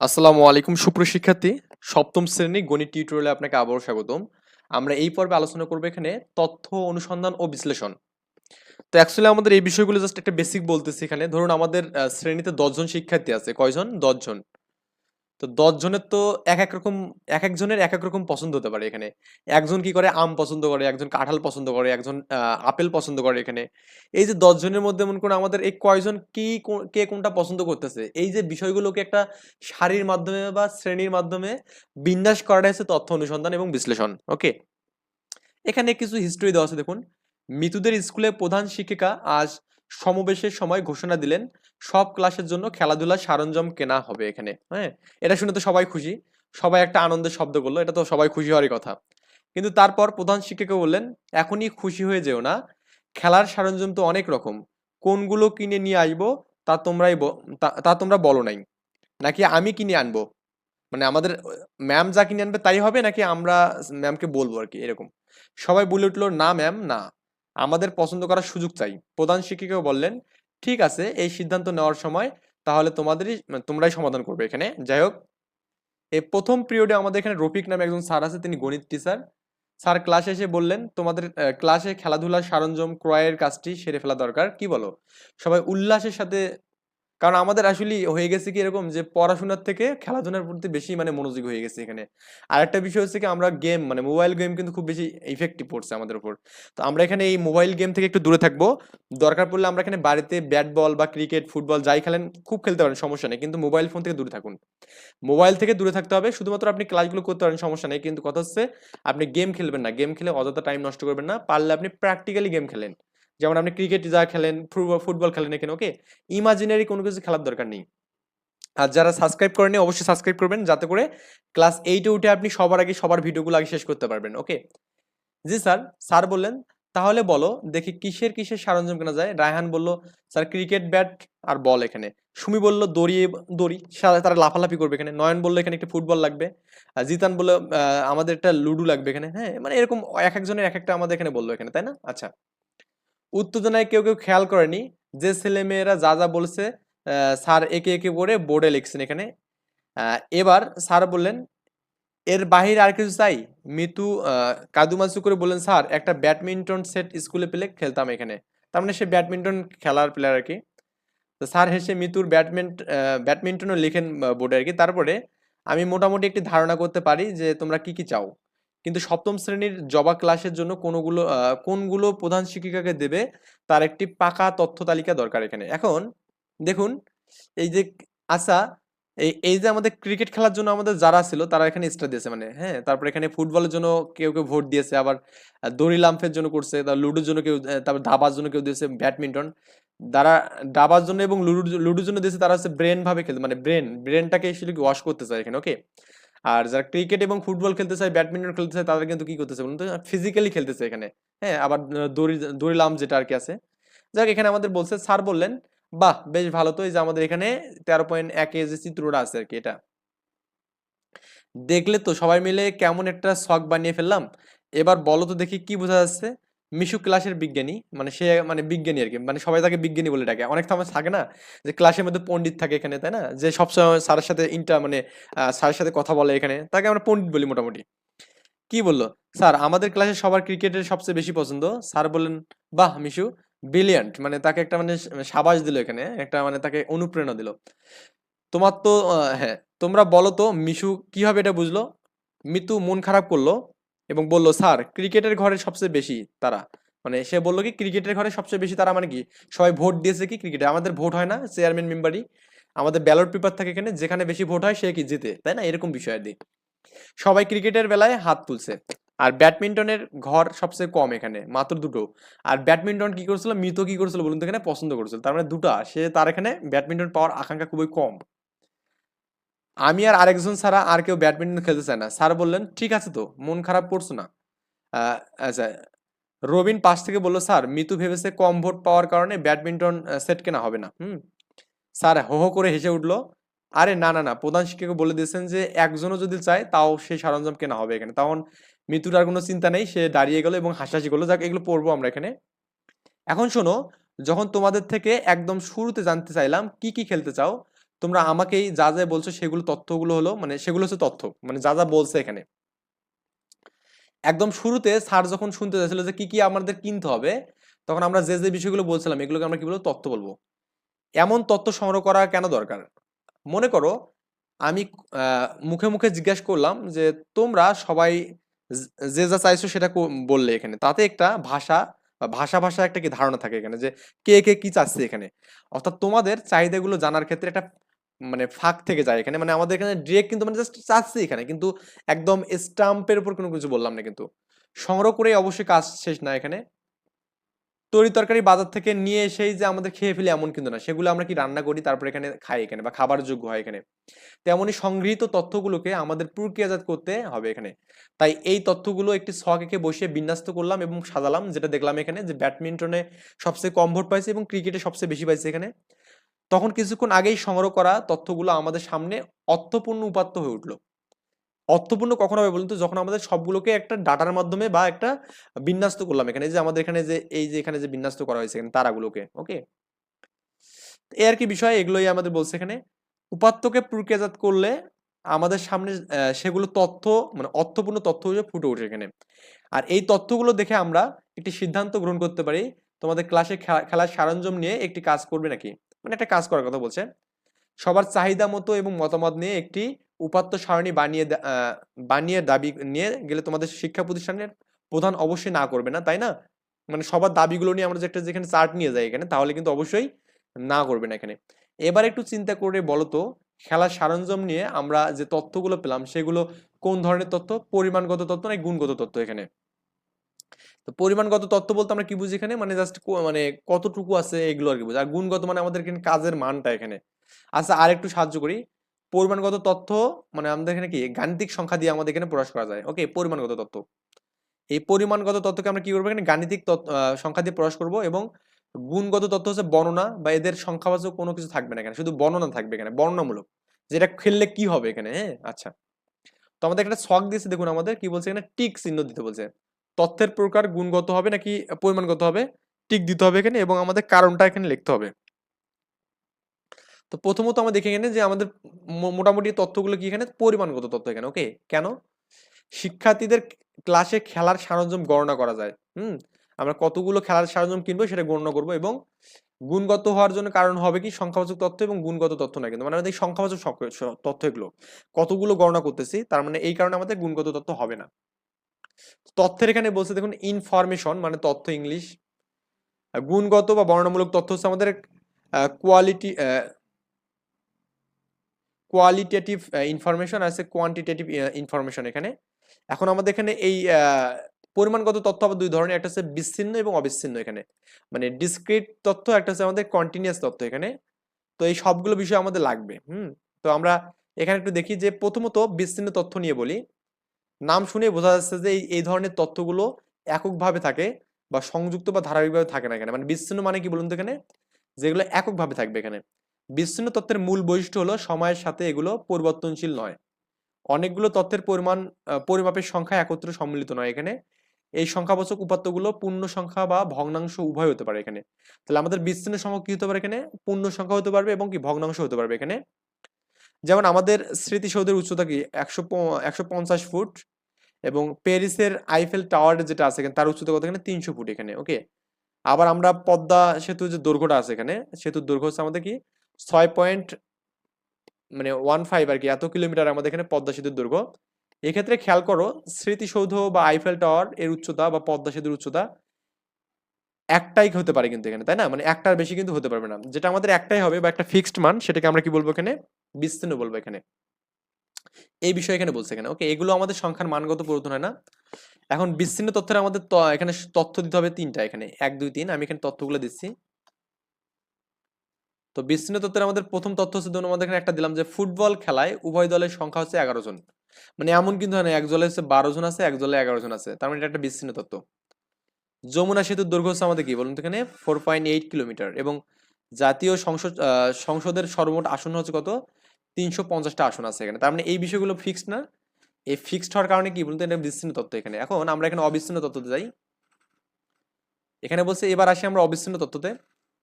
আসসালামু আলাইকুম সুপ্রশিক্ষার্থী সপ্তম শ্রেণি গণিত টিউটোরিয়ালে আপনাকে আবারও স্বাগতম। আমরা এই পর্বে আলোচনা করব এখানে তথ্য অনুসন্ধান ও বিশ্লেষণ। তো অ্যাকচুয়ালি আমাদের এই বিষয়গুলো জাস্ট একটা বেসিক বলতেছি এখানে। ধরুন আমাদের শ্রেণীতে দশজন শিক্ষার্থী আছে। কয়জন? দশজন। তো দশ জনের তো এক এক রকম, এক একজনের এক এক রকম পছন্দ হতে পারে এখানে। একজন কি করে আম পছন্দ করে, একজন কাঁঠাল পছন্দ করে, একজন আপেল পছন্দ করে এখানে। এই যে দশজনের মধ্যে মনে করুন আমাদের এই কয়জন কি, কে কোনটা পছন্দ করতেছে, এই যে বিষয়গুলোকে একটা সারির মাধ্যমে বা শ্রেণির মাধ্যমে বিন্যাস করাটা হচ্ছে তথ্য অনুসন্ধান এবং বিশ্লেষণ ওকে এখানে কিছু হিস্ট্রি দেওয়া আছে দেখুন। মিতুদের স্কুলে প্রধান শিক্ষিকা আজ সমাবেশের সময় ঘোষণা দিলেন, সব ক্লাসের জন্য খেলাধুলার সরঞ্জাম কেনা হবে এখানে। হ্যাঁ? এটা শুনে তো সবাই খুশি। সবাই একটা আনন্দের শব্দ করল, এটা তো সবাই খুশি হওয়ারই কথা। কিন্তু তারপর প্রধান শিক্ষিকা বললেন, এখনই খুশি হয়ে যেও না। খেলার সরঞ্জাম তো অনেক রকম। কোনগুলো কিনে নিয়ে আসব তা তোমরাই তা তোমরা বলো নাই। নাকি আমি কিনে আনব? মানে আমাদের, ম্যাম যা কিনে আনবে তাই হবে নাকি আমরা ম্যামকে বলব আর কি? এরকম। সবাই বলে উঠল, না ম্যাম, না। আমাদের পছন্দ করার সুযোগ চাই। প্রধান শিক্ষিকাও বললেন, ঠিক আছে, এই সিদ্ধান্ত নেওয়ার সময় তাহলে তোমাদেরই, তোমরাই সমাধান করবে এখানে। যাই হোক এই প্রথম পিরিয়ডে আমাদের এখানে রফিক নামে একজন স্যার আছে, তিনি গণিত টিচার স্যার ক্লাসে এসে বললেন, তোমাদের ক্লাসে খেলাধুলার সরঞ্জাম, ক্রয়ের কাজটি সেরে ফেলা দরকার। কি বলো? সবাই উল্লাসের সাথে কারণ আমাদের আসলে হয়ে গেছে কি এরকম যে পড়াশোনার থেকে খেলাধুলার প্রতি বেশি মানে মনোযোগী হয়ে গেছে এখানে। আর একটা বিষয় হচ্ছে কি আমরা গেম মানে মোবাইল গেম কিন্তু খুব বেশি ইফেক্টিভ পড়ছে আমাদের উপর। তো আমরা এখানে এই মোবাইল গেম থেকে একটু দূরে থাকব। দরকার পড়লে আমরা এখানে বাড়িতে ব্যাট বল বা ক্রিকেট ফুটবল যাই খেলেন, খুব খেলতে পারেন, সমস্যা নেই। কিন্তু মোবাইল ফোন থেকে দূরে থাকুন। মোবাইল থেকে দূরে থাকতে হবে, শুধুমাত্র আপনি ক্লাসগুলো করতে পারেন, সমস্যা নেই। কিন্তু কথা হচ্ছে, আপনি গেম খেলবেন না। গেম খেলে অযথা টাইম নষ্ট করবেন না। পারলে আপনি প্র্যাকটিক্যালি গেম খেলেন। যেমন আপনি ক্রিকেট যা খেলেন ফুটবল খেলেন এখানে ওকে ইমাজিনারি কোনো কিছু খেলার দরকার নেই। আর যারা সাবস্ক্রাইব করেনি অবশ্যই সাবস্ক্রাইব করবেন যাতে করে ক্লাস এইটে উঠে আপনি সবার আগে, সবার ভিডিওগুলো আগে শেষ করতে পারবেন ওকে জি স্যার স্যার বললেন, তাহলে বলো, দেখি কিসের কিসের সরঞ্জাম কেনা যায়? রায়হান বলল, স্যার ক্রিকেট ব্যাট আর বল এখানে। সুমি বলল দড়ি দড়ি তারা লাফালাফি করবে এখানে। নয়ন বলল, এখানে একটা ফুটবল লাগবে। আর জিতান বলল আমাদের একটা লুডু লাগবে এখানে। হ্যাঁ মানে এরকম এক একজনের এক একটা আমাদের এখানে বলল এখানে, তাই না? আচ্ছা। উত্তেজনায় কেউ কেউ খেয়াল করেনি যে ছেলে মেয়েরা যা যা বলছে স্যার একে একে করে বোর্ডে লিখছেন এখানে। এবার স্যার বললেন এর বাহিরে আর কিছু চাই? মিতু আহ, কাদুমাসু করে বললেন স্যার একটা ব্যাডমিন্টন সেট স্কুলে পেলে খেলতাম এখানে। তার মানে সে ব্যাডমিন্টন খেলার প্লেয়ার আর কি। তো স্যার হেসে মিতুর ব্যাডমিন্ট ব্যাডমিন্টনও লিখেন বোর্ডে আর কি। তারপরে আমি মোটামুটি একটি ধারণা করতে পারি যে তোমরা কি কি চাও। কিন্তু সপ্তম শ্রেণির জবা ক্লাসের জন্য কোনগুলো কোনগুলো প্রধান শিক্ষিকাকে দেবে তার একটি পাকা তথ্য তালিকা দরকার এখানে। এখন দেখুন, এই যে আচ্ছা এই এই যে আমাদের ক্রিকেট খেলার জন্য আমাদের যারা ছিল তারা এখানে এক্সট্রা দিয়েছে মানে হ্যাঁ তারপর এখানে ফুটবলের জন্য কেউ কেউ ভোট দিয়েছে, আবার দড়ি লাম্পের জন্য করছে তারপর লুডোর জন্য কেউ তারপর দাবার জন্য কেউ দিয়েছে, ব্যাডমিন্টন। যারা ডাবার জন্য এবং লুডুর, লুডোর জন্য দিয়েছে তারা হচ্ছে ব্রেন ভাবে খেলতে মানে ব্রেন ব্রেনটাকে এসে ওয়াশ করতে চায় এখানে ওকে আর যারা ক্রিকেট এবং ফুটবল খেলতে চায় ব্যাডমিন্টন খেলতে চায়, তাদের কিন্তু কি করতেছে বলুন তো? ফিজিক্যালি খেলতেছে এখানে। হ্যাঁ আবার দড়ি দড়ি লাম্প যেটা আর কি আছে। যাক এখানে আমাদের বলছে, স্যার বললেন, বাহ, বেশ ভালো তো, এই যে আমাদের এখানে তেরো পয়েন্ট একে যে চিত্রটা আছে আর কি এটা। দেখলে তো সবাই মিলে কেমন একটা শখ বানিয়ে ফেললাম। এবার বলো তো দেখি কি বোঝা যাচ্ছে? মিশু ক্লাসের বিজ্ঞানী মানে সে মানে বিজ্ঞানী আর কি মানে সবাই তাকে বিজ্ঞানী বলে ডাকে। অনেক সময় থাকে না? যে ক্লাসের মধ্যে পণ্ডিত থাকে এখানে, তাই না? যে সবসময় স্যারের সাথে ইন্টা মানে স্যারের সাথে কথা বলে এখানে, তাকে আমরা পণ্ডিত বলি মোটামুটি। কি বলল? স্যার, আমাদের ক্লাসে সবার ক্রিকেটের সবচেয়ে বেশি পছন্দ। স্যার বললেন, বাহ, মিশু ব্রিলিয়ান্ট মানে তাকে একটা মানে সাবাস দিল এখানে, একটা মানে তাকে অনুপ্রেরণা দিল। তোমার তো হ্যাঁ তোমরা বলো তো, মিশু কীভাবে এটা বুঝলো? মিতু মন খারাপ করল। এবং বলল, স্যার, ক্রিকেটের ঘরে সবচেয়ে বেশি তারা। মানে সে বলল কি, ক্রিকেটের ঘরে সবচেয়ে বেশি তারা মানে কি? সবাই ভোট দিয়েছে কি ক্রিকেটে? আমাদের ভোট হয় না, চেয়ারম্যান মেম্বারই। আমাদের ব্যালট পেপার থাকে এখানে, যেখানে বেশি ভোট হয় সে কি জিতে? তাই না? এরকম বিষয় আর সবাই ক্রিকেটের বেলায় হাত তুলছে। আর ব্যাডমিন্টনের ঘর সবচেয়ে কম এখানে, মাত্র দুটো। আর ব্যাডমিন্টন কি করছিল? মৃত কি করছিল বলুন তো এখানে? পছন্দ করছিল। তার মানে দুটা। সে তার এখানে ব্যাডমিন্টন পাওয়ার আকাঙ্ক্ষা খুবই কম। আমি আর আরেকজন ছাড়া আর কেউ ব্যাডমিন্টন খেলতে চায় না। স্যার বললেন, ঠিক আছে তো, মন খারাপ করছ না। আচ্ছা রবিন পাশ থেকে বলল, স্যার, মিতু ভেবেছে কম ভোট পাওয়ার কারণে ব্যাডমিন্টন সেট কেনা হবে না। হুম, স্যার হো হো করে হেসে উঠল, আরে না না না, প্রধান শিক্ষক বলে দিয়েছেন যে একজনও যদি চায়, তাও সে সরঞ্জাম কেনা হবে এখানে। তখন মিতুর আর কোনো চিন্তা নেই, সে দাঁড়িয়ে গেলো এবং হাসাহাসি করল, যাক, এগুলো পড়ব আমরা এখানে। এখন শোনো, যখন তোমাদের থেকে একদম শুরুতে জানতে চাইলাম, কি কি খেলতে চাও তোমরা আমাকেই যা যা বলছো সেগুলো তথ্যগুলো হলো মানে সেগুলো হচ্ছে তথ্য মানে যা যা বলছে এখানে। একদম শুরুতে স্যার যখন শুনতে চাইছিল যে কি কি আমাদের কিনতে হবে, তখন আমরা যে যে বিষয়গুলো বলছিলাম, এগুলোকে আমরা কি বলব? তথ্য বলব। এমন তথ্য সংগ্রহ করা কেন দরকার? মনে করো, আমি মুখে মুখে জিজ্ঞাসা করলাম যে তোমরা সবাই যে, যা চাইছো সেটা বললে এখানে। তাতে একটা ভাষা বা ভাষা ভাষা একটা কি ধারণা থাকে এখানে যে কে কে কি চাচ্ছে এখানে। অর্থাৎ তোমাদের চাহিদাগুলো জানার ক্ষেত্রে একটা মানে ফাঁক থেকে যায় এখানে। মানে আমাদের এখানে ডিরেক্ট কিন্তু মানে জাস্ট চাচ্ছি এখানে। কিন্তু একদম স্টাম্পের উপর কোনো কিছু বললাম না কিন্তু। সংগ্রহ করে অবশ্যই কাজ শেষ না এখানে। তরি তরকারি বাজার থেকে নিয়ে এসেই যে আমাদের খেয়ে ফেলি এমন কিন্তু না। সেগুলো আমরা কি রান্না করি, তারপর এখানে খাই এখানে বা খাবার যোগ্য হয় এখানে। তেমনই সংগৃহীত তথ্যগুলোকে আমাদের প্রক্রিয়াজাত করতে হবে এখানে। তাই এই তথ্যগুলো একটি ছক এঁকে বসিয়ে বিন্যস্ত করলাম এবং সাজালাম, যেটা দেখলাম এখানে যে ব্যাডমিন্টনে সবচেয়ে কম ভোট পাইছে এবং ক্রিকেটে সবচেয়ে বেশি পাইছে এখানে। তখন কিছুক্ষণ আগেই সংগ্রহ করা তথ্যগুলো আমাদের সামনে অর্থপূর্ণ উপাত্ত হয়ে উঠল। অর্থপূর্ণ কখন হবে বলুন তো? যখন আমাদের সবগুলোকে একটা ডাটার মাধ্যমে বা একটা বিন্যাস্ত করলাম এখানে। যে আমাদের এখানে যে, এই যে এখানে যে বিন্যাস্ত করা হয়েছে এখানে তারাগুলোকে, ওকে? এই আর কি বিষয়, এগুলোই আমাদের বলছে এখানে। উপাত্তকে প্রক্রিয়াজাত করলে আমাদের সামনে সেগুলো তথ্য মানে অর্থপূর্ণ তথ্য হিসেবে ফুটে ওঠে এখানে। আর এই তথ্যগুলো দেখে আমরা একটি সিদ্ধান্ত গ্রহণ করতে পারি। তোমাদের ক্লাসে খেলার সরঞ্জাম নিয়ে একটি কাজ করবে নাকি? মানে একটা কাজ করার কথা বলছে সবার চাহিদা মতো এবং মতামত নিয়ে একটি উপাত্ত সারণী বানিয়ে বানিয়ে দাবি নিয়ে গেলে তোমাদের শিক্ষা প্রতিষ্ঠানের প্রধান অবশ্যই না করবে না, তাই না? মানে সবার দাবিগুলো নিয়ে আমরা একটা যেখানে চার্ট নিয়ে যাই এখানে, তাহলে কিন্তু অবশ্যই না করবে না এখানে। এবার একটু চিন্তা করে বলো তো, খেলার সরঞ্জাম নিয়ে আমরা যে তথ্যগুলো পেলাম, সেগুলো কোন ধরনের তথ্য? পরিমাণগত তথ্য না গুণগত তথ্য এখানে? তো পরিমাণগত তথ্য বলতে আমরা কি বুঝি এখানে? মানে জাস্ট মানে কতটুকু আছে এগুলো আর কি বুঝি। আর গুণগত মানে আমাদের এখানে কাজের মানটা এখানে। আচ্ছা আর একটু সাহায্য করি। পরিমাণগত তথ্য মানে আমাদের এখানে কি? গাণিতিক সংখ্যা দিয়ে আমাদের এখানে প্রকাশ করা যায়। ওকে পরিমাণগত তথ্য। এই পরিমাণগত তথ্যকে আমরা কি করব? এখানে গাণিতিক সংখ্যা দিয়ে প্রকাশ করব এবং গুণগত তথ্য হচ্ছে বর্ণনা বা এদের সংখ্যাবাচক কোনো কিছু থাকবে না এখানে। শুধু বর্ণনা থাকবে এখানে, বর্ণনামূলক। যেটা খেললে কি হবে এখানে হ্যাঁ? আচ্ছা। তো আমাদের একটা ছক দিয়েছে, দেখুন আমাদের, কি বলছে এখানে? টিক চিহ্ন দিতে বলছে। তথ্যের প্রকার গুণগত হবে নাকি পরিমাণগত হবে টিক দিতে হবে এখানে এবং আমাদের কারণটা এখানে লিখতে হবে। তো প্রথমত আমরা দেখে এখানে যে আমাদের মোটামুটি তথ্যগুলো কি এখানে? পরিমাণগত তথ্য এখানে ওকে কেন? শিক্ষার্থীদের ক্লাসে খেলার সরঞ্জাম গণনা করা যায়, হুম? আমরা কতগুলো খেলার সরঞ্জাম কিনবো সেটা গণনা করব এবং গুণগত হওয়ার জন্য কারণ হবে কি? সংখ্যাবাচক তথ্য এবং গুণগত তথ্য না কিন্তু মানে আমাদের সংখ্যাবাচক তথ্য এগুলো কতগুলো গণনা করতেছি, তার মানে এই কারণে আমাদের গুণগত তথ্য হবে না। তথ্যের এখানে বলছে, দেখুন ইনফরমেশন মানে তথ্য ইংলিশ গুণগত বা বর্ণনামূলক তথ্য হচ্ছে আমাদের কোয়ালিটি কোয়ালিটেটিভ ইনফরমেশন আছে কোয়ান্টিটেটিভ ইনফরমেশন এখানে। এখন আমাদের এখানে এই পরিমাণগত তথ্য আবার দুই ধরনের, একটা হচ্ছে বিচ্ছিন্ন এবং অবিচ্ছিন্ন এখানে। মানে ডিসক্রিট তথ্য, একটা হচ্ছে আমাদের কন্টিনিউয়াস তথ্য এখানে। তো এই সবগুলো বিষয় আমাদের লাগবে, হুম? তো আমরা এখানে একটু দেখি যে প্রথমত বিচ্ছিন্ন তথ্য নিয়ে বলি। নাম শুনে বোঝা যাচ্ছে যে এই ধরনের তথ্যগুলো এককভাবে থাকে বা সংযুক্ত বা ধারাবাহিকভাবে থাকে না এখানে। মানে বিচ্ছিন্ন মানে কি বলুন তো এখানে? যেগুলো এককভাবে থাকবে এখানে। বিচ্ছিন্ন তথ্যের মূল বৈশিষ্ট্য হলো সময়ের সাথে এগুলো পরিবর্তনশীল নয়। অনেকগুলো তথ্যের পরিমাণ পরিমাপের সংখ্যা একত্রে সম্মিলিত নয় এখানে। এই সংখ্যাবাচক উপাত্তগুলো পূর্ণ সংখ্যা বা ভগ্নাংশ উভয় হতে পারে এখানে। তাহলে আমাদের বিচ্ছিন্ন সংখ্যা কি হতে পারে এখানে? পূর্ণ সংখ্যা হতে পারবে এবং কি ভগ্নাংশ হতে পারবে এখানে? যেমন আমাদের স্মৃতিসৌধের উচ্চতা কি? একশো একশো পঞ্চাশ ফুট এবং প্যারিসের আইফেল টাওয়ার যেটা আছে এখানে, তার উচ্চতা কত এখানে? তিনশো ফুট এখানে, ওকে? আবার আমরা পদ্মা সেতু যে দৈর্ঘ্যটা আছে এখানে, সেতুর দৈর্ঘ্য হচ্ছে আমাদের কি? ছয় পয়েন্ট মানে ওয়ান ফাইভ আর কি, এত কিলোমিটার আমাদের এখানে পদ্মা সেতুর দৈর্ঘ্য এক্ষেত্রে খেয়াল করো, স্মৃতিসৌধ বা আইফেল টাওয়ার এর উচ্চতা বা পদ্মা সেতুর উচ্চতা একটাই হতে পারে কিন্তু এখানে, তাই না? মানে একটার বেশি কিন্তু হতে পারবে না। যেটা আমাদের একটাই হবে বা একটা ফিক্সড মান, সেটাকে আমরা কি বলব এখানে? বিস্তীর্ণ বলব এখানে। এই বিষয় এখানে বলছে এখানে। ওকে এগুলো আমাদের সংখ্যার মানগত পরিবর্তন হয় না। এখন বিচ্ছিন্ন তথ্যের আমাদের এখানে তথ্য দিতে হবে তিনটা এখানে। এক, দুই, তিন, আমি এখানে তথ্যগুলো দিচ্ছি। তো বিচ্ছিন্ন তথ্যের আমাদের প্রথম তথ্য হচ্ছে ধরুন আমাদের এখানে একটা দিলাম যে ফুটবল খেলায় উভয় দলের সংখ্যা হচ্ছে এগারো জন। মানে এমন কিন্তু হয় না, এক দলে হচ্ছে বারো জন আছে, এক দলে এগারো জন আছে। তার মানে এটা একটা বিচ্ছিন্ন তথ্য। যমুনা সেতুর দৈর্ঘ্য হচ্ছে আমাদের কি বলুন তো এখানে? ফোর পয়েন্ট এইট কিলোমিটার এবং জাতীয় সংসদ সংসদের সর্বমোট আসন হচ্ছে কত? তিনশো পঞ্চাশটা আসন আছে এখানে। তার মানে এই বিষয়গুলো ফিক্সড না। এই ফিক্সড হওয়ার কারণে কি বলতে এটা বিচ্ছিন্ন তত্ত্ব এখানে। এখন আমরা এখানে অবিচ্ছিন্ন তথ্যতে যাই। এখানে বলছে, এবার আসি আমরা অবিচ্ছিন্ন তথ্যতে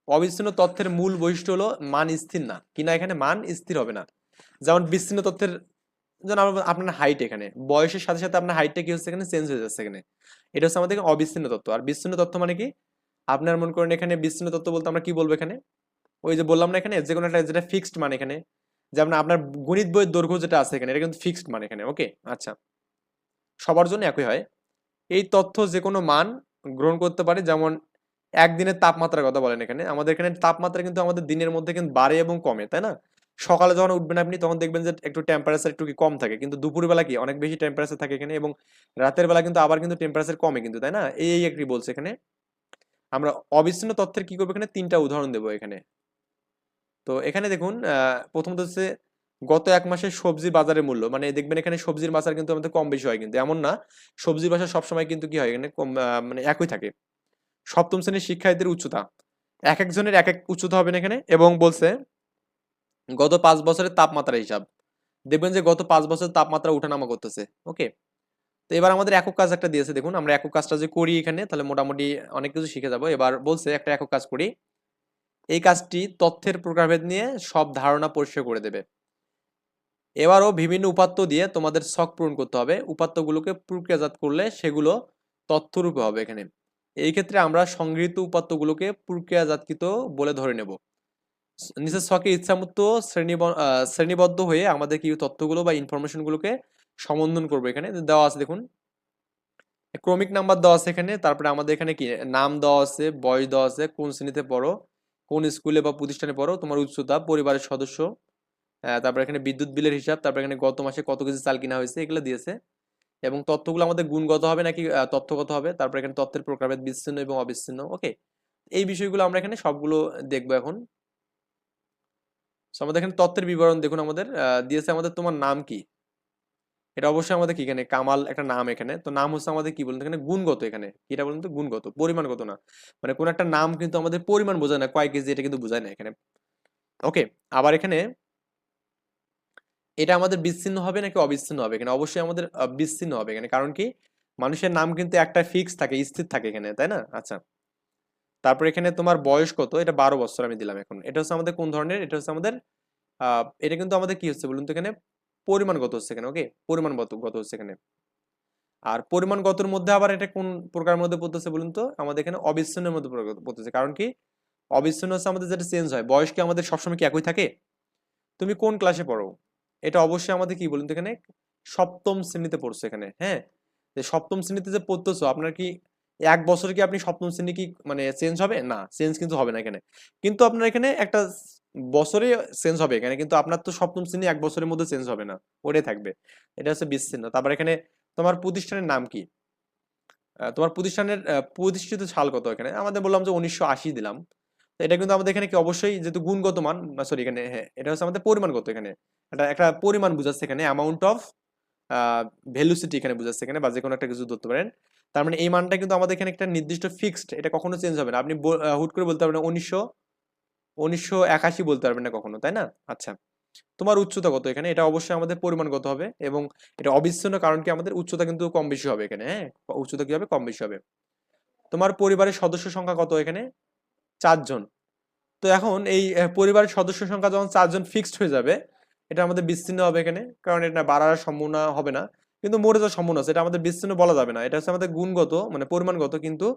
অবিচ্ছিন্ন তথ্যের মূল বৈশিষ্ট্য হলো মান স্থির না। কিনা এখানে? মান স্থির হবে না। যেমন বিচ্ছিন্ন তথ্যের যেমন আপনার হাইট এখানে। বয়সের সাথে সাথে আপনার হাইটটা কি হচ্ছে এখানে? চেঞ্জ হয়ে যাচ্ছে এখানে। এটা হচ্ছে আমাদের অবিচ্ছিন্ন তত্ত্ব। আর বিচ্ছিন্ন তথ্য মানে কি? আপনার মনে করেন এখানে বিচ্ছিন্ন তত্ত্ব বলতে আমরা কি বলব এখানে? ওই যে বললাম না এখানে যে কোনো একটা যেটা ফিক্সড মানে এখানে। যেমন আপনার গণিত বইয়ের দৈর্ঘ্য যেটা আছে এখানে, এটা কিন্তু ফিক্সড মান এখানে ওকে আচ্ছা। সবার জন্য একই হয়। এই তথ্য যে কোনো মান গ্রহণ করতে পারে, যেমন একদিনের তাপমাত্রার কথা বলেন এখানে। আমাদের এখানে তাপমাত্রা কিন্তু আমাদের দিনের মধ্যে কিন্তু বাড়ে এবং কমে, তাই না? সকালে যখন উঠবেন আপনি, তখন দেখবেন যে একটু টেম্পারেচার একটু কম থাকে। কিন্তু দুপুরবেলা কি? অনেক বেশি টেম্পারেচার থাকে এখানে এবং রাতের বেলা কিন্তু আবার কিন্তু টেম্পারেচার কমে কিন্তু, তাই না? এই একটি বলছে এখানে। আমরা অবিচ্ছিন্ন তথ্যের কি করব এখানে? তিনটা উদাহরণ দেবো এখানে। তো এখানে দেখুন প্রথমত হচ্ছে গত এক মাসের সবজি বাজারের মূল্য মানে দেখবেন এখানে সবজির বাজার কিন্তু আমাদের কম বেশি হয় কিন্তু, এমন না, সবজির বাজার সবসময় কিন্তু কি হয়, এখানে কম মানে একই থাকে। সপ্তম শ্রেণির শিক্ষার্থীদের উচ্চতা, এক একজনের এক এক উচ্চতা হবে না এখানে, এবং বলছে গত পাঁচ বছরের তাপমাত্রা হিসাব, দেখবেন যে গত পাঁচ বছরের তাপমাত্রা উঠানামা করতেছে, ওকে? তো এবার আমাদের একক কাজ একটা দিয়েছে, দেখুন, আমরা একক কাজটা যে করি এখানে, তাহলে মোটামুটি অনেক কিছু শিখে যাব, এবার বলছে একটা একক কাজ করি এই কাজটি তথ্যের প্রকারভেদ নিয়ে সব ধারণা পরিষ্কার করে দেবে। এবারও বিভিন্ন উপাত্ত দিয়ে তোমাদের শখ পূরণ করতে হবে। উপাত্তগুলোকে প্রক্রিয়াজাত করলে সেগুলো তথ্যরূপে হবে এখানে। এই ক্ষেত্রে আমরা সংগৃহীত উপাত্তগুলোকে প্রক্রিয়াজাতকৃত বলে ধরে নেব। নিচের ছকে ইচ্ছামতো শ্রেণি শ্রেণীবদ্ধ হয়ে আমাদের কি তথ্যগুলো বা ইনফরমেশনগুলোকে সমন্ধন করব এখানে। দেওয়া আছে দেখুন। ক্রমিক নাম্বার দেওয়া আছে এখানে। তারপরে আমাদের এখানে কি? নাম দেওয়া আছে, বয়স দেওয়া আছে, কোন শ্রেণীতে পড়ো কোন স্কুলে বা প্রতিষ্ঠানে পড়ো, তোমার উচ্চতা, পরিবারের সদস্য তারপরে এখানে বিদ্যুৎ বিলের হিসাব, তারপরে এখানে গত মাসে কত কেজি চাল কিনা হয়েছে, এগুলো দিয়েছে। এবং তথ্যগুলো আমাদের গুণগত হবে নাকি তথ্যগত হবে, তারপরে এখানে তথ্যের প্রকারভেদ বিচ্ছিন্ন এবং অবিচ্ছিন্ন ওকে এই বিষয়গুলো আমরা এখানে সবগুলো দেখব এখন। আমাদের এখানে তথ্যের বিবরণ দেখুন আমাদের দিয়েছে আমাদের তোমার নাম কি? এটা অবশ্যই আমাদের কি এখানে? কামাল একটা নাম এখানে। তো নাম হচ্ছে আমাদের কি বলুন এখানে? গুণগত এখানে। এটা বলুন তো? গুণগত, পরিমাণগত না। মানে কোন একটা নাম কিন্তু আমাদের পরিমাণ বোঝায় না। কয় কেজি এটা কিন্তু বোঝায় না এখানে। ওকে, আবার এখানে এটা আমাদের বিচ্ছিন্ন হবে নাকি অবিচ্ছিন্ন হবে এখানে? অবশ্যই আমাদের বিচ্ছিন্ন হবে এখানে। কারণ কি? মানুষের নাম কিন্তু একটা ফিক্স থাকে, স্থির থাকে এখানে, তাই না? আচ্ছা। তারপর এখানে তোমার বয়স কত? এটা বারো বছর আমি দিলাম এখন। এটা হচ্ছে আমাদের কোন ধরনের? এটা হচ্ছে আমাদের এটা কিন্তু আমাদের কি হচ্ছে বলুন তো এখানে? পরিমাণগত হচ্ছে এখানে ওকে পরিমাণগত, গত হচ্ছে এখানে। আর পরিমাণগতর মধ্যে আবার এটা কোন প্রকারের মধ্যে পড়তেছে বলুন তো? আমাদের এখানে অবিচ্ছিন্নের মধ্যে পড়তেছে। কারণ কি? অবিচ্ছিন্ন হচ্ছে আমাদের যেটা চেঞ্জ হয়। বয়স কি আমাদের সবসময় কি একই থাকে? তুমি কোন ক্লাসে পড়ো? এটা অবশ্যই আমাদের কি বলুন তো এখানে? সপ্তম শ্রেণীতে পড়ছো এখানে হ্যাঁ? যে সপ্তম শ্রেণীতে যে পড়তেছো, আপনার কি এক বছর কি আপনি সপ্তম শ্রেণি কি মানে চেঞ্জ হবে? না চেঞ্জ কিন্তু হবে না এখানে। কিন্তু আপনার এখানে একটা বছরে চেঞ্জ হবে এখানে, কিন্তু আপনার তো সপ্তম শ্রেণি এক বছরের মধ্যে চেঞ্জ হবে না ওটাই থাকবে। এটা হচ্ছে বিচ্ছিন্ন। তারপর এখানে তোমার প্রতিষ্ঠানের নাম কি? তোমার প্রতিষ্ঠানের প্রতিষ্ঠিত সাল কত এখানে? আমাদের বললাম যে উনিশশো আশি দিলাম। এটা কিন্তু আমাদের এখানে কি? অবশ্যই যেহেতু গুণগত মান সরি এখানে হ্যাঁ এটা হচ্ছে আমাদের পরিমাণগত এখানে? এটা একটা পরিমাণ বুঝাচ্ছে এখানে অ্যামাউন্ট অফ ভ্যালুসিটি এখানে বুঝাচ্ছে এখানে, বা যে কোনো একটা কিছু ধরতে পারেন। তার মানে এই মানটা কিন্তু আমাদের এখানে একটা নির্দিষ্ট ফিক্সড এটা কখনো চেঞ্জ হবে না। আপনি হুট করে বলতে পারবেন উনিশশো উনিশশো একাশি বলতে পারবেন না কখনো, তাই না? আচ্ছা তোমার উচ্চতা কত এখানে? এটা অবশ্যই আমাদের পরিমাণগত হবে এবং এটা অবিচ্ছিন্ন কারণ কি? আমাদের উচ্চতা কিন্তু কম বেশি হবে এখানে হ্যাঁ? উচ্চতা কি হবে? কম বেশি হবে। তোমার পরিবারের সদস্য সংখ্যা কত এখানে? চারজন। তো এখন এই পরিবারের সদস্য সংখ্যা যখন চারজন ফিক্সড হয়ে যাবে, এটা আমাদের বিচ্ছিন্ন হবে এখানে, কারণ এটা বাড়ার সম্ভাবনা হবে না, কিন্তু মরে যাওয়ার সম্ভাবনা আছে, এটা আমাদের বিচ্ছিন্ন বলা যাবে না, এটা হচ্ছে আমাদের গুণগত মানে পরিমাণগত কিন্তু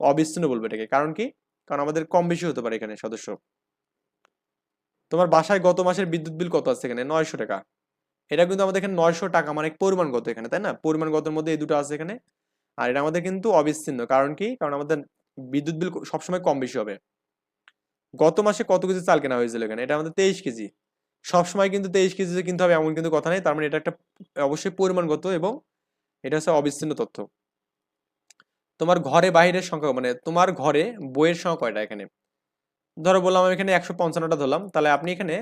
অবিচ্ছিন্ন বলবে এটাকে, কারণ কি? কারণ আমাদের কম বেশি হতে পারে এখানে সদস্য। তোমার বাসায় গত মাসের বিদ্যুৎ বিল কত আছে এখানে? নয়শো টাকা। এটা কিন্তু আমাদের এখানে নয়শো টাকা মানে পরিমাণগত এখানে, তাই না? পরিমাণগতর মধ্যে এই দুটো আছে এখানে। আর এটা আমাদের কিন্তু অবিচ্ছিন্ন। কারণ কি? কারণ আমাদের বিদ্যুৎ বিল সবসময় কম বেশি হবে। গত মাসে কত কেজি চাল কেনা হয়েছিল এখানে? এটা আমাদের তেইশ কেজি। সবসময় কিন্তু তেইশ কেজি যে কিনতে হবে এমন কিন্তু কথা নেই। তার মানে এটা একটা অবশ্যই পরিমাণগত এবং এটা হচ্ছে অবিচ্ছিন্ন তথ্য। তোমার ঘরে বাইরের সংখ্যা মানে তোমার ঘরে বইয়ের সংখ্যা কয়টা এখানে? ধরো বললাম আমি এখানে একশো পঞ্চান্নটা ধরলাম, তাহলে আপনি এখানে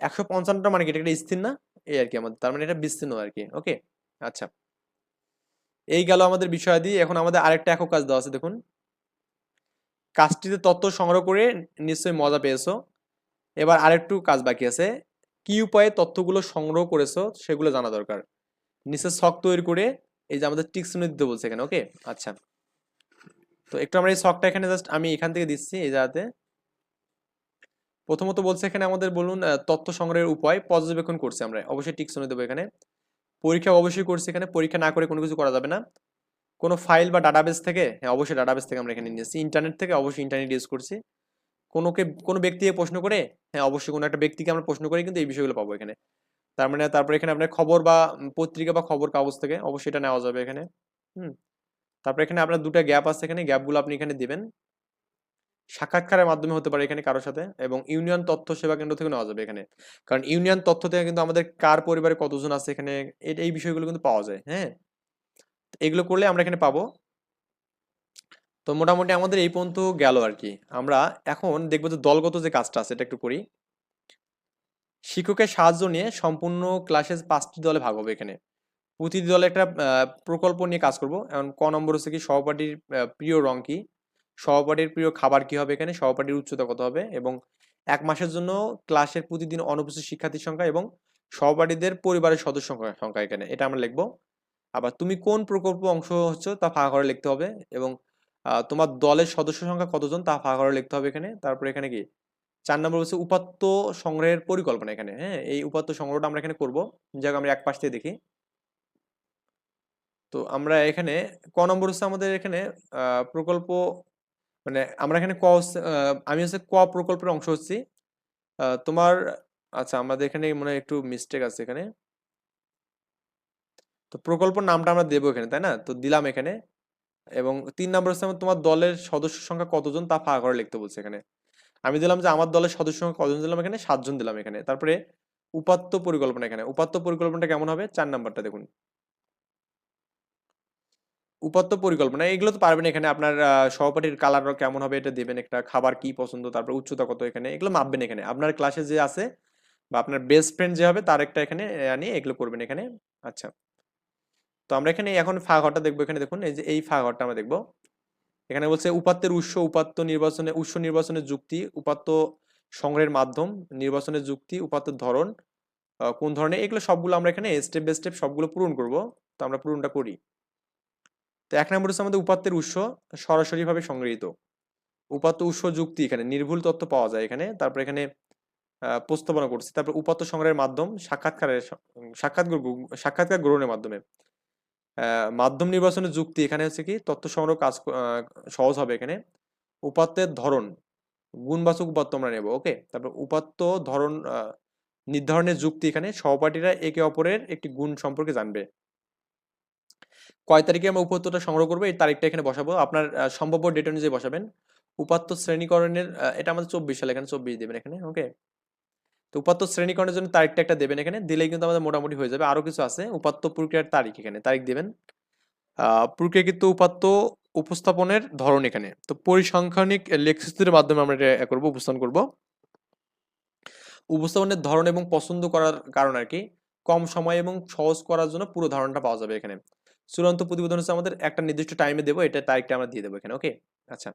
একশো পঞ্চান্নটা মানে কি এটা স্থির না? এই আর কি আমাদের, তার মানে এটা বিস্তীর্ণ আর কি ওকে আচ্ছা। এই গেল আমাদের বিষয়াদি, এখন আমাদের আরেকটা একক কাজ দেওয়া আছে, দেখুন। কাজটিতে তথ্য সংগ্রহ করে নিশ্চয়ই মজা পেয়েছ। এবার আরেকটু কাজ বাকি আছে। কি উপায়ে তথ্যগুলো সংগ্রহ করেছ সেগুলো জানা দরকার। নিচে ছক তৈরি করে এই যে আমাদের টিক্স দিতে বলছে এখানে ওকে আচ্ছা। তো একটু আমরা এই ছকটা এখানে জাস্ট আমি এখান থেকে দিচ্ছি, এই জায়গাতে। প্রথমত বলছে এখানে আমাদের বলুন তথ্য সংগ্রহের উপায় পর্যবেক্ষণ করছি আমরা। অবশ্যই টিকসনে দেবো এখানে। পরীক্ষা অবশ্যই করছি এখানে। পরীক্ষা না করে কোনো কিছু করা যাবে না। কোনো ফাইল বা ডাটাবেস থেকে হ্যাঁ অবশ্যই ডাটাবেস থেকে আমরা এখানে নিয়েছি ইন্টারনেট থেকে অবশ্যই ইন্টারনেট ইউজ করছি। কোনোকে, কোনো ব্যক্তিকে প্রশ্ন করে হ্যাঁ অবশ্যই কোনো একটা ব্যক্তিকে আমরা প্রশ্ন করে, কিন্তু এই বিষয়গুলো পাবো এখানে। তার মানে তারপরে এখানে আপনার খবর বা পত্রিকা বা খবর কাগজ থেকে অবশ্যই এটা নেওয়া যাবে এখানে। হুম। তারপরে এখানে আপনার দুটা গ্যাপ আছে এখানে। গ্যাপগুলো আপনি এখানে দিবেন। সাক্ষাৎকারের মাধ্যমে হতে পারে এখানে কারোর সাথে এবং ইউনিয়ন তথ্য সেবা কেন্দ্র থেকে নেওয়া যাবে এখানে। কারণ ইউনিয়ন তথ্য থেকে কিন্তু আমাদের কার পরিবারে কতজন আছে এখানে এই বিষয়গুলো কিন্তু পাওয়া যায় হ্যাঁ? এগুলো করলে আমরা এখানে পাবো। তো মোটামুটি আমাদের এই পর্যন্ত গেল আর কি। আমরা এখন দেখব যে দলগত যে কাজটা আছে, এটা একটু করি। শিক্ষকের সাহায্য নিয়ে সম্পূর্ণ ক্লাসে পাঁচটি দলে ভাগ হবে এখানে। প্রতিটি দলে একটা প্রকল্প নিয়ে কাজ করব। এখন ক নম্বর হচ্ছে কি সহপাঠীর প্রিয় রং কি? সহপাঠীর প্রিয় খাবার কি হবে এখানে? সহপাঠীর উচ্চতা কত হবে? এবং এক মাসের জন্য ক্লাসের প্রতিদিন অনুপস্থিত শিক্ষার্থীর সংখ্যা এবং সহপাঠীদের পরিবারের সদস্য সংখ্যা সংখ্যা এখানে। এটা আমরা লিখব। আবার তুমি কোন প্রকল্প অংশ হচ্ছে তা ফাঁকা করে লিখতে হবে এবং তোমার দলের সদস্য সংখ্যা কতজন তা ফাঁকা করে লিখতে হবে এখানে। তারপরে এখানে কি? চার নম্বর হচ্ছে উপাত্ত সংগ্রহের পরিকল্পনা এখানে। হ্যাঁ এই উপাত্ত সংগ্রহটা আমরা এখানে করব। যাক আমরা এক পাশ থেকে দেখি। তো আমরা এখানে ক নম্বর হচ্ছে আমাদের এখানে প্রকল্প মানে আমরা এখানে ক আমি হচ্ছে ক প্রকল্পের অংশ হচ্ছি। তোমার আচ্ছা আমাদের এখানে মনে একটু মিস্টেক আছে এখানে। তো প্রকল্প নামটা আমরা দেবো এখানে, তাই না? তো দিলাম এখানে। এবং তিন নম্বর হচ্ছে তোমার দলের সদস্য সংখ্যা কতজন তা ফাঁকা করে লিখতে বলছে এখানে। আমি দিলাম যে আমার দলের সদস্য সংখ্যা কতজন দিলাম এখানে? সাতজন দিলাম এখানে। তারপরে উপাত্ত পরিকল্পনা এখানে। উপাত্ত পরিকল্পনাটা কেমন হবে? চার নাম্বারটা দেখুন। উপাত্ত পরিকল্পনা। এগুলো তো পারবেন এখানে আপনার সহপাঠীর কালার কেমন হবে এটা দেবেন, একটা খাবার কি পছন্দ, তারপর উচ্চতা কত এখানে, এগুলো মাপবেন এখানে। আপনার ক্লাসে যে আছে বা আপনার বেস্ট ফ্রেন্ড যে হবে, তার একটা এখানে নিয়ে এগুলো করবেন এখানে। আচ্ছা। তো আমরা এখানে এখন ফা ঘরটা দেখব, এখানে দেখুন, এই যে এই ফা ঘরটা আমরা দেখব। এখানে বলছে উপাত্তের উৎস, উপাত্ত নির্বাচনে, উৎস নির্বাচনের যুক্তি, উপাত্ত সংগ্রহের মাধ্যম, নির্বাচনের যুক্তি উপাত্তের ধরন কোন ধরনের, এগুলো সবগুলো আমরা এখানে স্টেপ বাই স্টেপ সবগুলো পূরণ করব। তো আমরা পূরণটা করি। তো এক নম্বর হচ্ছে আমাদের উপাত্তের উৎস সরাসরিভাবে সংগৃহীত। উপাত্ত উৎস যুক্তি এখানে, নির্ভুল তথ্য পাওয়া যায় এখানে। তারপর এখানে প্রস্তাবনা করছি। তারপর উপাত্ত সংগ্রহের মাধ্যম সাক্ষাৎকারের সাক্ষাৎকার সাক্ষাৎকার গ্রহণের মাধ্যমে। মাধ্যম নির্বাচনের যুক্তি এখানে হচ্ছে কি তথ্য সংগ্রহ কাজ সহজ হবে এখানে। উপাত্তের ধরন, গুণবাচক উপাত্ত আমরা নেব, ওকে? তারপর উপাত্ত ধরন নির্ধারণের যুক্তি এখানে, সহপাঠীরা একে অপরের একটি গুণ সম্পর্কে জানবে। কয় তারিখে আমরা উপাত্তটা সংগ্রহ করব, এই তারিখটা এখানে বসাবো। আপনার সম্ভাব্য ডেট অনুযায়ী বসাবেন। উপাত্ত শ্রেণীকরণের এটা আমাদের চব্বিশ সাল, এখানে চব্বিশ দেবেন এখানে ওকে তো উপাত্ত শ্রেণীকরণের জন্য তারিখটা একটা দেবেন এখানে, দিলেই কিন্তু আমাদের মোটামুটি হয়ে যাবে। আরও কিছু আছে, উপাত্ত প্রক্রিয়ার তারিখ এখানে, তারিখ দেবেন। আহ, প্রক্রিয়াকৃত উপাত্ত উপস্থাপনের ধরন এখানে, তো পরিসংখ্যানিক লেখচিত্রের মাধ্যমে আমরা এটা করব, উপস্থাপন করব। উপস্থাপনের ধরন এবং পছন্দ করার কারণ আর কি, কম সময় এবং সহজ করার জন্য পুরো ধারণটা পাওয়া যাবে এখানে। চূড়ান্ত প্রতিবেদন হচ্ছে আমাদের একটা নির্দিষ্ট টাইমে দেবো, এটা তারিখটা আমরা দিয়ে দেবো এখানে ওকে আচ্ছা।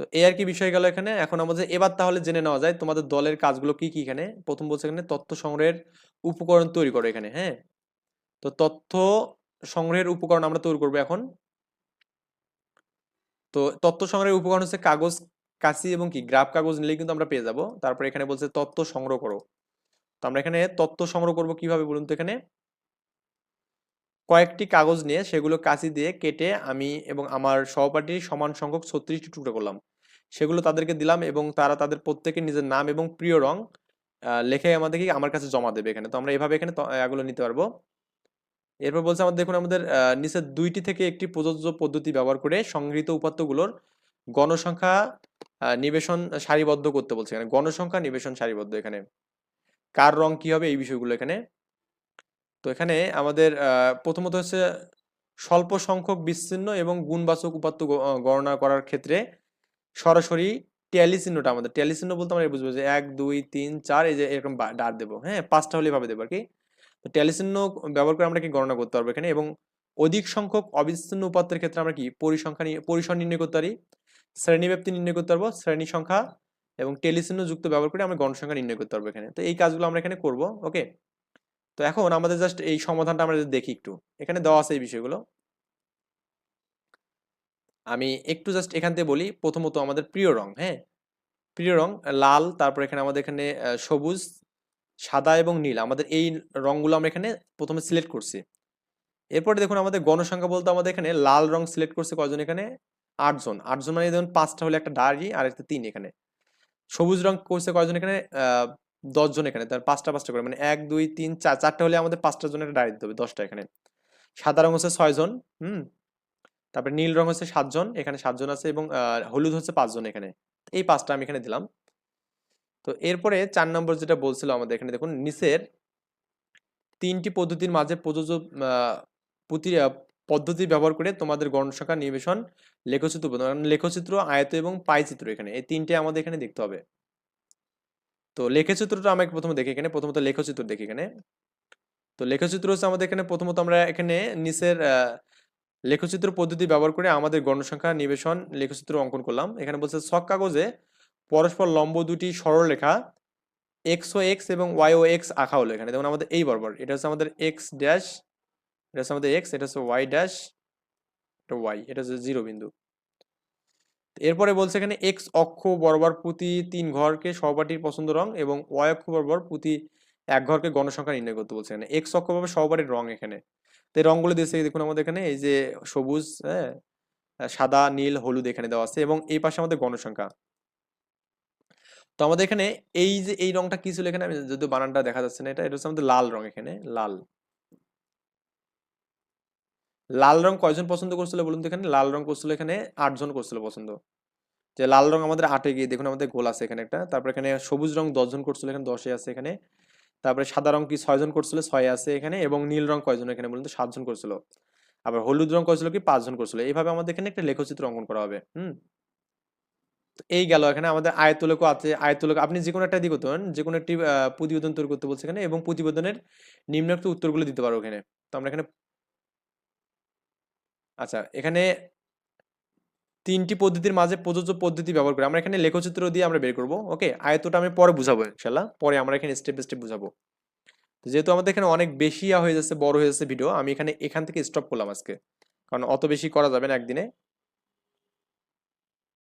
তো এই আর কি বিষয় গেল এখানে, এখন আমাদের এবার তাহলে জেনে নেওয়া যায় তোমাদের দলের কাজগুলো কি কি এখানে। প্রথম বলছে এখানে তথ্য সংগ্রহের উপকরণ তৈরি করো এখানে হ্যাঁ? তো তথ্য সংগ্রহের উপকরণ আমরা তৈরি করব এখন। তো তথ্য সংগ্রহের উপকরণ হচ্ছে কাগজ, কাঁচি এবং কি, গ্রাফ কাগজ নিলেই কিন্তু আমরা পেয়ে যাব। তারপর এখানে বলছে তথ্য সংগ্রহ করো। তো আমরা এখানে তথ্য সংগ্রহ করব কীভাবে বলুন তো এখানে? কয়েকটি কাগজ নিয়ে সেগুলো কাঁচি দিয়ে কেটে আমি এবং আমার সহপাঠীর সমান সংখ্যক ছত্রিশটি টুকরো করলাম। সেগুলো তাদেরকে দিলাম এবং তারা তাদের প্রত্যেকের নিজের নাম এবং প্রিয় রং লিখে আমাদেরকে আমার কাছে জমা দেবে এখানে। তো আমরা এভাবে এখানে এগুলো নিতে পারব। এরপর বলছে আমাদের, দেখুন আমাদের নিচের দুইটি থেকে একটি প্রযোজ্য পদ্ধতি ব্যবহার করে সংগৃহীত উপাত্তগুলোর গণসংখ্যা নিবেশন সারিবদ্ধ করতে বলছে এখানে। গণসংখ্যা, নিবেশন সারিবদ্ধ এখানে। কার রং কি হবে এই বিষয়গুলো এখানে। তো এখানে আমাদের প্রথমত হচ্ছে স্বল্প সংখ্যক বিচ্ছিন্ন এবং গুণবাচক উপাত্ত গণনা করার ক্ষেত্রে সরাসরি ট্যালি চিহ্নটা আমাদের ট্যালি চিহ্ন বলতে আমরা বুঝব যে এক, দুই, তিন, চার, এই যে এরকম ডার দেবো হ্যাঁ? পাঁচটা হলে এভাবে দেবো আর কি। তো ট্যালি চিহ্ন ব্যবহার করে আমরা কি গণনা করতে পারব এখানে এবং অধিক সংখ্যক অবিচ্ছিন্ন উপাত্তের ক্ষেত্রে আমরা কি পরিসংখ্যা পরিসর নির্ণয় করতে পারি, শ্রেণীব্যাপ্তি নির্ণয় করতে পারব, শ্রেণি সংখ্যা এবং টেলি চিহ্ন যুক্ত ব্যবহার করে আমরা গণসংখ্যা নির্ণয় করতে পারব এখানে। তো এই কাজগুলো আমরা এখানে করব, ওকে? তো এখন আমাদের জাস্ট এই সমাধানটা আমরা দেখি একটু, এখানে দেওয়া আছে এই বিষয়গুলো। আমি একটু জাস্ট এখান থেকে বলি, প্রথমত আমাদের প্রিয় রং হ্যাঁ? প্রিয় রং, লাল, তারপর এখানে আমাদের এখানে সবুজ, সাদা এবং নীল, আমাদের এই রংগুলো আমরা এখানে প্রথমে সিলেক্ট করছি। এরপরে দেখুন আমাদের গণসংখ্যা বলতে আমাদের এখানে লাল রং সিলেক্ট করছে কয়জন এখানে? আটজন। আটজন মানে দেখুন পাঁচটা হলে একটা ডায়েরি আর একটা তিন এখানে। সবুজ রং করছে কয়জন এখানে? দশজন এখানে তার পাঁচটা পাঁচটা করে মানে এক, দুই, তিন, চার, চারটা হলে আমাদের পাঁচটা জনের ডায়েরি দিতে হবে, দশটা এখানে। সাদা রং হচ্ছে ছয়জন হুম? তারপরে নীল রং হচ্ছে সাতজন এখানে সাতজন আছে এবং হলুদ হচ্ছে পাঁচজন এখানে। এই পাঁচটা আমি এখানে দিলাম। তো এরপরে চার নম্বর যেটা বলছিল আমাদের এখানে, দেখুন, নিচের তিনটি পদ্ধতির মাঝে প্রযোজ্য প্রতি- পদ্ধতি ব্যবহার করে তোমাদের গণসংখ্যা নিবেশন লেখচিত্র প্রদান লেখচিত্র, আয়ত এবং পাইচিত্র এখানে, এই তিনটে আমাদের এখানে দেখতে হবে। তো লেখচিত্রটা আমরা প্রথমে দেখি এখানে, প্রথমত লেখচিত্র দেখি এখানে। তো লেখচিত্র হচ্ছে আমাদের এখানে প্রথমত আমরা এখানে নিচের লেখচিত্র পদ্ধতি ব্যবহার করে আমাদের গণসংখ্যা নিবেশন লেখচিত্র অঙ্কন করলাম। এখানে বলছে ছক কাগজে পরস্পর লম্ব দুটি সরলরেখা এক্স ও এক্স এবং ওয়াই ও এক্স আঁকা হলো এখানে। যেমন আমাদের এই বরাবর, এটা হচ্ছে আমাদের এক্স ড্যাশ এটা হচ্ছে আমাদের এক্স এটা হচ্ছে ওয়াই ড্যাশ এটা ওয়াই এটা হচ্ছে জিরো বিন্দু। এরপরে বলছে এখানে এক্স অক্ষ বরাবর প্রতি তিন ঘরকে সহপাঠীর পছন্দ রং এবং ওয়াই অক্ষ বরাবর প্রতি এক ঘরকে গণসংখ্যা নির্ণয় করতে বলছে এখানে। এক্স অক্ষ বরাবর সহপাঠীর রং এখানে। তো এই রংগুলো দিয়েছে, দেখুন আমাদের এখানে, এই যে সবুজ হ্যাঁ সাদা, নীল, হলুদ এখানে দেওয়া আছে এবং এই পাশে আমাদের গণসংখ্যা। তো আমাদের এখানে এই যে এই রংটা কি ছিল এখানে? আমি যদি বানানটা দেখা যাচ্ছে না, এটা এটা হচ্ছে আমাদের লাল রং এখানে, লাল। লাল রং কয়জন পছন্দ করছিল বলুন তো এখানে? লাল রং করছিল এখানে আটজন করছিল পছন্দ। যে লাল রং আমাদের আটে গিয়ে দেখুন আমাদের গোল আছে এখানে একটা। তারপর এখানে সবুজ রং দশজন করছিল এখানে, দশে আছে এখানে। তারপরে সাদা রং কি ছয়জন করছিল? ছয় আছে এখানে এবং নীল রং কয়জন এখানে বলুন তো? সাতজন করছিল। আবার হলুদ রং করেছিল কি? পাঁচজন করছিল। এইভাবে আমাদের এখানে একটা লেখচিত্র অঙ্কন করা হবে, হুম? এই গেল এখানে আমাদের আয়তলেখ আছে আয়তলেখ আপনি যে কোনো একটা দিক হতেন যে কোনো একটি প্রতিবেদন তৈরি করতে বলছে এখানে এবং প্রতিবেদনের নিম্নোক্ত উত্তরগুলো দিতে পারো এখানে। তো আমরা এখানে আচ্ছা এখানে তিনটি পদ্ধতির মাঝে প্রযোজ্য পদ্ধতি ব্যবহার করে। আমরা এখানে লেখচিত্র দিয়ে আমরা বের করব, ওকে? আয়তটা আমি পরে বুঝাবো ইনশাল্লাহ পরে আমরা এখানে স্টেপ স্টেপ বুঝাবো। যেহেতু আমাদের এখানে অনেক বেশি হয়ে যাচ্ছে, বড় হয়ে যাচ্ছে ভিডিও আমি এখানে এখান থেকে স্টপ করলাম আজকে। কারণ অত বেশি করা যাবে না একদিনে।